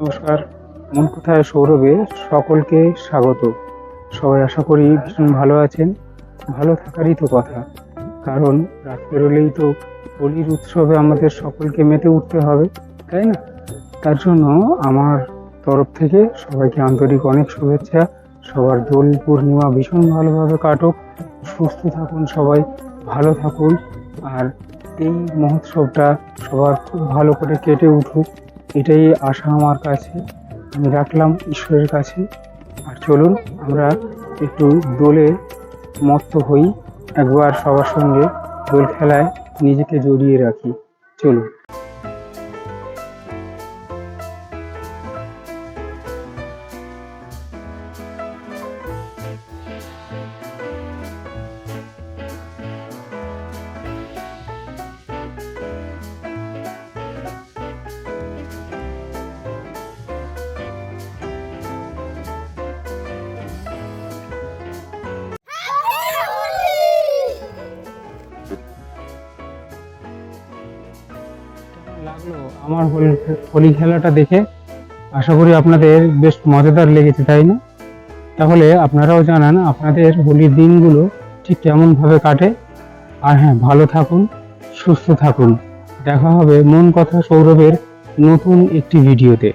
কথায় সৌরভে? সকলকে স্বাগত। সবাই আশা করি ভীষণ ভালো আছেন। ভালো থাকারই তো কথা। কারণ রাত পেরোলেই তো হোলির উৎসবে আমাদের সকলকে মেতে উঠতে হবে, তাই না? তার জন্য আমার তরফ থেকে সবাইকে আন্তরিক অনেক শুভেচ্ছা। সবার দোল পূর্ণিমা ভীষণ ভালোভাবে কাটুক। সুস্থ থাকুন সবাই, ভালো থাকুন। আর এই মহোৎসবটা সবার খুব ভালো করে কেটে উঠুক। এটাই আশা আমার কাছে। আমি রাখলাম ঈশ্বরের কাছে। আর চলুন, আমরা একটু দোলে মত্ত হই। একবার সবার সঙ্গে দোল খেলায় নিজেকে জড়িয়ে রাখি। চলুন। লাগল আমার হোলি খেলাটা দেখে। আশা করি আপনাদের বেশ মজাদার লেগেছে, তাই না? তাহলে আপনারাও জানান আপনাদের হোলির দিনগুলো ঠিক কেমনভাবে কাটে। আর হ্যাঁ ভালো থাকুন, সুস্থ থাকুন। দেখা হবে মন কথা সৌরভের নতুন একটি ভিডিওতে।